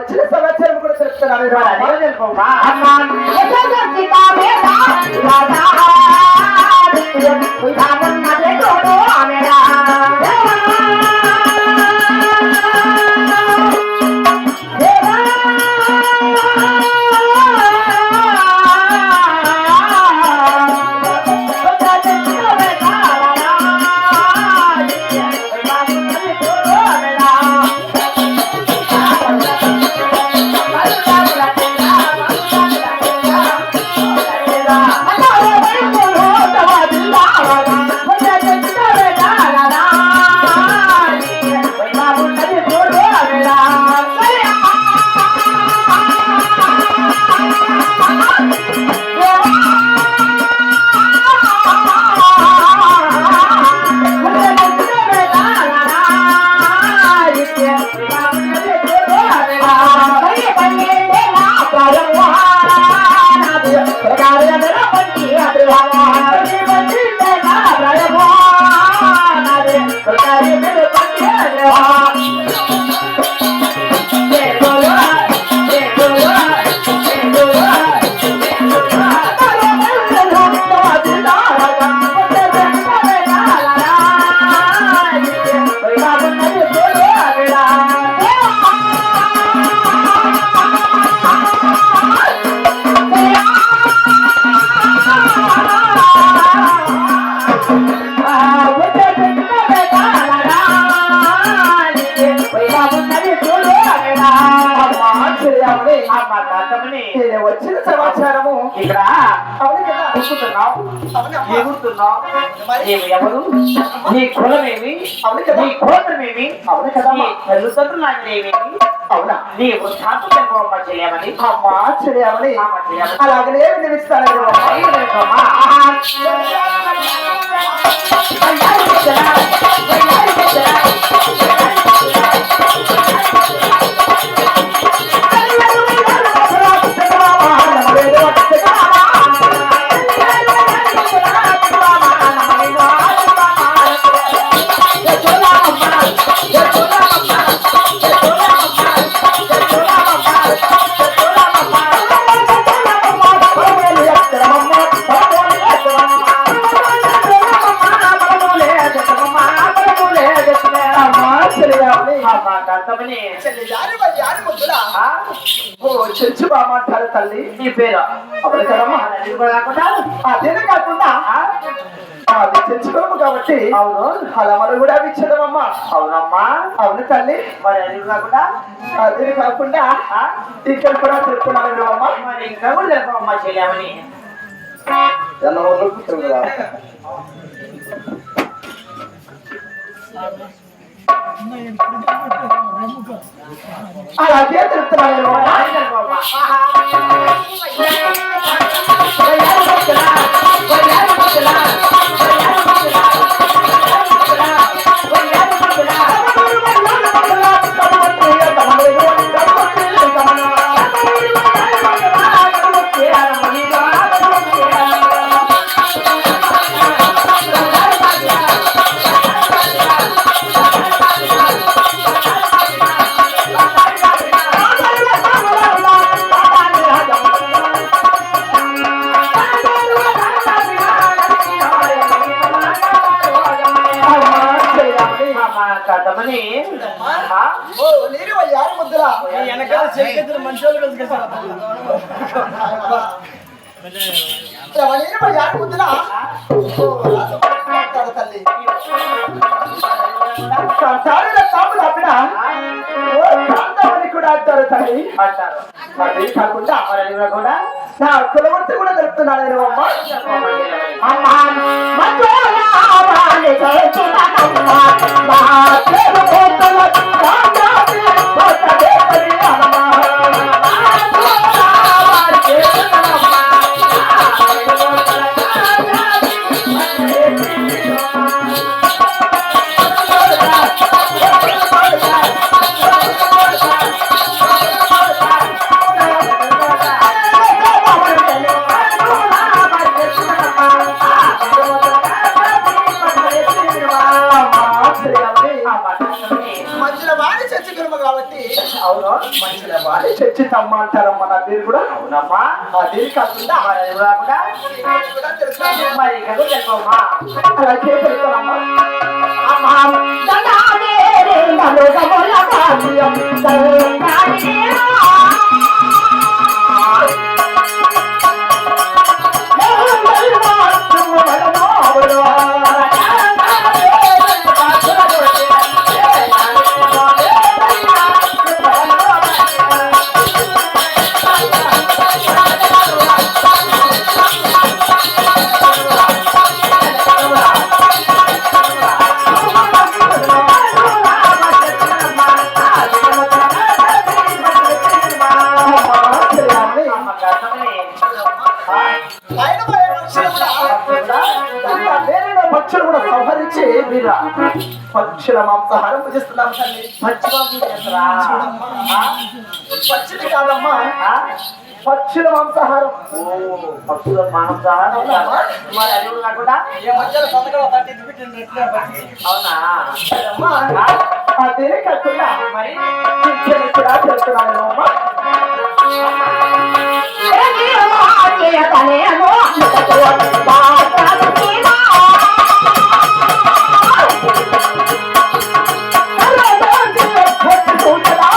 వచ్చిన సమాచారం కూడా తెలుపమ్మా అమ్మా నేను వచ్చిన సమాచారము ఇక్కడ అవును కదా. ఎగురుతున్నావు? నీవు ఎవరు? నీ కులమేమి? అవును కదా. నీ అవును కదా నీ తల్లిదండ్రులు అవునా? అమ్మా అలాగనే వినిపిస్తాను. అమ్మా చర్చి బాగా మాట్లాడు తల్లి నీ పేర? అవును కాకుండా తెచ్చుకోము కాబట్టి అవును. హలమలు కూడా ఇచ్చదమ్మా అవునమ్మా. అవును తల్లి. మరి అది కాకుండా? అదే కాకుండా ఇక్కడ కూడా చెప్పుకున్నాను అమ్మా మరి కూడా చెప్పమ్మా చెయ్యమని చెప్తున్నాను అది మాట్లాడమని యారు ముద్దుల? వెనకాల చేతిద్దరు మనుషులు కలిసి యారు ముద్దుల? తల్లి. కూడా అంటారు తల్లి. అంటారు. మరి కాకుండా మరి కూడా నా కులవర్తి కూడా తెలుపుతున్నాడు నేను అమ్మ. అమ్మ కాబట్టి అవును మంచిగా వాడి చర్చి తమ్మ అంటారమ్మా నా పేరు కూడా అవునమ్మా మరి అది కాకుండా ఇది కూడా తెలుసు మరి ఇక్కడ భుజిస్తున్నాం తల్లి పక్షులు కాదమ్మా. ఆ? పక్షుల మాంసాహారం. ఓ పక్షుల మాంసాహారం. మరి అది కూడా కాకుండా ఏ మధ్యలో సంతకం అవునా? అమ్మా ఆ? అదే కాకుండా మరి? చేస్తున్నాను అమ్మా.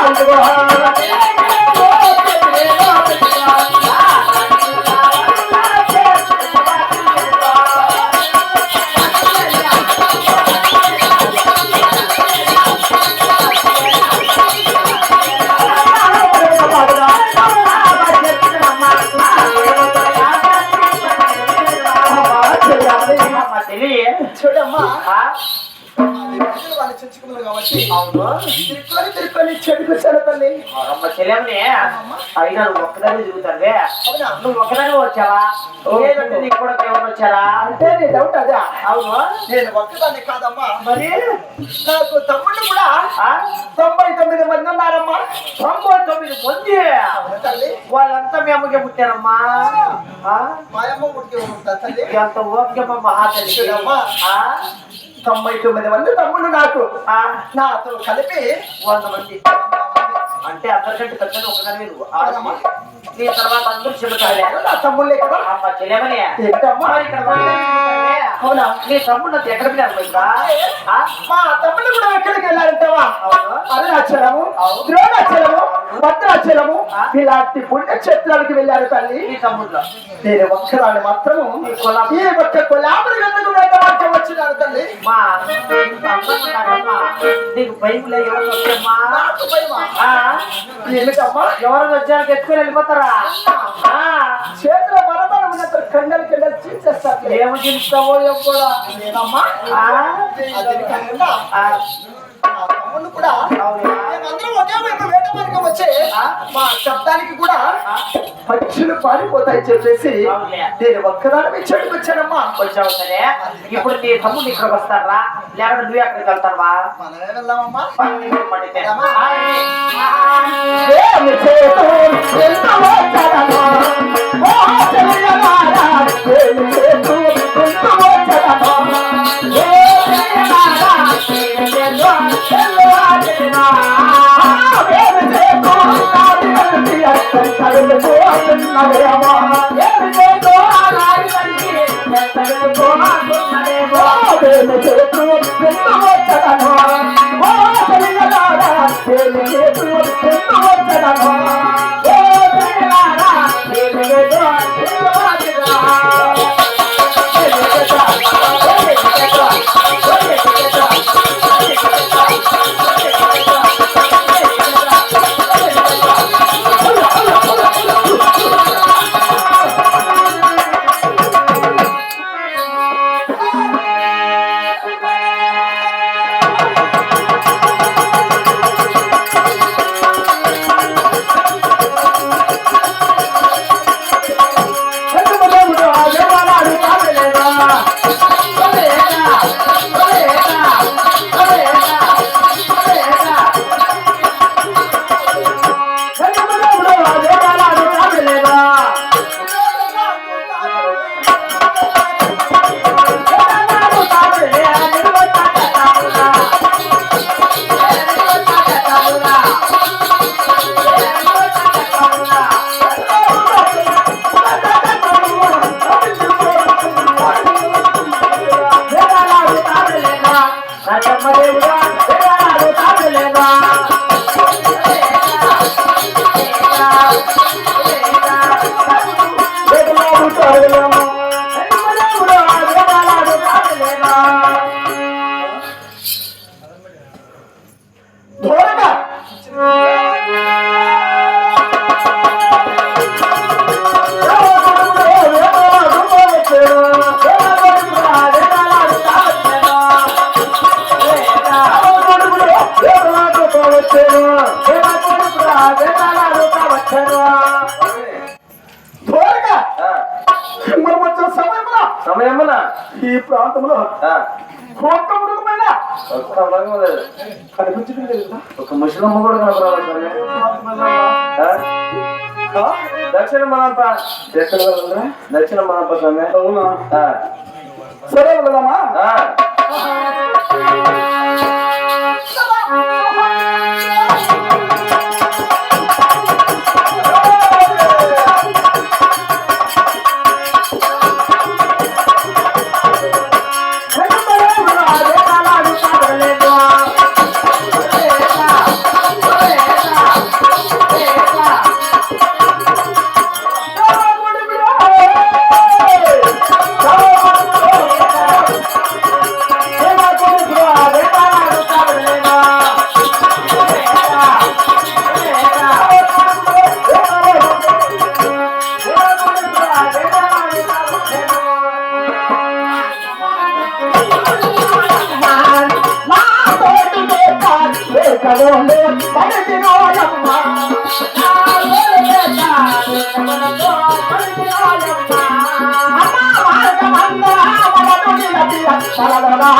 అమ్మ అయినా నువ్వు ఒక్కదాన్ని తిరుగుతావే? అవునా? నువ్వు ఒక్కదాన్ని వచ్చావా? లేదంటే నీకు కూడా వచ్చారా? అంటే నీ డౌట్ అదే. అవును. నేను ఒక్కదాన్ని కాదమ్మా. మరి? నాకు తమ్ముళ్ళు కూడా? తొంభై తొమ్మిది మంది ఉన్నారమ్మా. తొంభై తొమ్మిది మంది? వాళ్ళంతా మేమకే పుట్టారమ్మా? ఆ? మా అమ్మ ఉడికి ఉంటా తల్లి. ఎంత? తొంభై తొమ్మిది మంది తమ్ముళ్ళు నాకు? నాతో కలిపి వంద మంది. అంటే అందరికంటే పెద్దలు ఒకదాని నువ్వు. తర్వాత అందరూ చెబుతారే నా తమ్ముళ్ళే కదా? అమ్మ చెల్లెమని ఏంటమ్మా? మరి ఇక్కడ వంద మంది తిరుగుతారే. అవునా? నీ తమ్ముడు నాకు ఎక్కడ? మా తమ్ముళ్ళు కూడా ఎక్కడికి వెళ్ళారంటావా? అవును? అరుణాచలము అవును. ద్రోణాచలము భద్రాచలము? ఇలాంటి పుణ్యక్షేత్రాలకు వెళ్ళారు తల్లి. నేను ఒక్కదాన్ని మాత్రము. ఈ ఒక్క కొలాపురి ఎందుకు వేటవాక్యం వచ్చినాను తల్లి? మా. నీకు భయం లేదు ఎవరు వచ్చమ్మా? ఏమిటమ్మా ఎవరు వచ్చారు ఎత్తుకొని వెళ్ళిపోతారా? ఆ, చేతిలో మరమరం ఉన్నప్పుడు కండలు కింద చీల్చేస్తారు ఏమి తింటావో కూడా నేనమ్మా తమ్ముళ్ళు కూడా మేమందరం ఒకే వైపు వేట మార్గం వచ్చే మా శబ్దానికి కూడా పక్షులు పారిపోతాయి చెప్పేసి. నేను ఒక్కదాని చెడుకు వచ్చానమ్మా. వచ్చావు సరే. ఇప్పుడు నీ తమ్ముడు ఇక్కడికి వస్తారా లేకపోతే నువ్వు ఎక్కడికి వెళ్తావా? మనమే వెళ్దామమ్మా. కలిసి అత్తరు ఒక ముసలమ్మ కూడా కనపడాలి స్వామి ఆ? ఆ? దక్షిణ మనంప ఎక్కడ వెళ్ళాలిరా? దక్షిణ మనంప స్వామి అవునా ఆ, సరే వెళదామా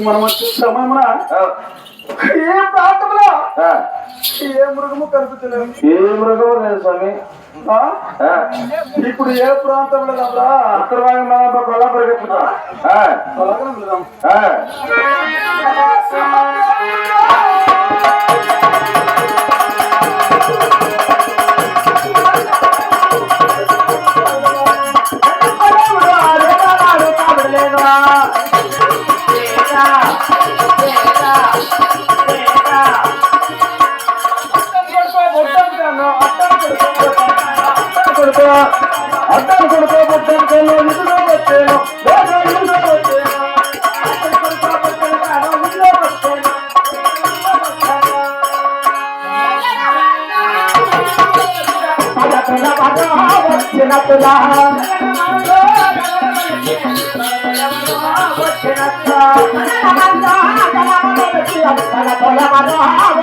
మనం సమయమున ఆ, ఏ ప్రాంతంలో. ఏ మృగము కనిపించలేదు. ఏ మృగం లేదు స్వామి. ఇప్పుడు ఏ ప్రాంతంలో వెళ్దాంరా ఉత్తర భాగం మనంప కొల్లాపురం ఎక్కుతా. 啊，等一下。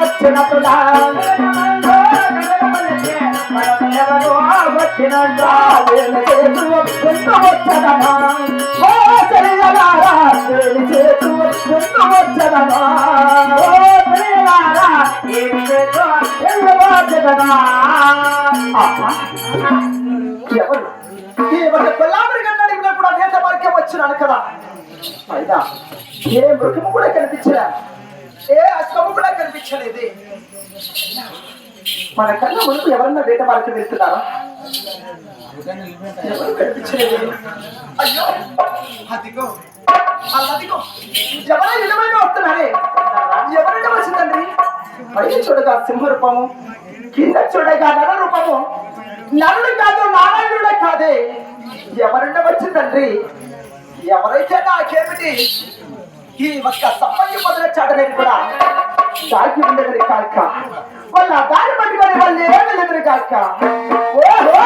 వచ్చినట్టులా ఎవరు ఇవాళ కొల్లాపురి గంట కూడా వేద మార్గం వచ్చినాను కదా అయినా ఏ మృగము కూడా కనిపించలే. ఏ అశ్వము కూడా కనిపించలేదు. మన కన్నా ముందు ఎవరన్నా వేట మార్గం వెళ్తున్నారా? ఎవరు కనిపించలేదు. అయ్యో అదిగో అదిగో ఎవరో వస్తున్నారే? ఎవరైనా వచ్చిందండి పైన చూడగా సింహరూపము కింద చూడగా నర రూపము నరుడు కాదు కాదే. ఎవరన్నా వచ్చిందండి ఎవరైతే నాకేమిటి ఈ ఒక్క సంబంధి మొదల చాటలేదు కూడా దాగి ఉండదని కాక. వాళ్ళ దారి పట్టుకొని వాళ్ళు ఏమి లేదని కాక. ఓహో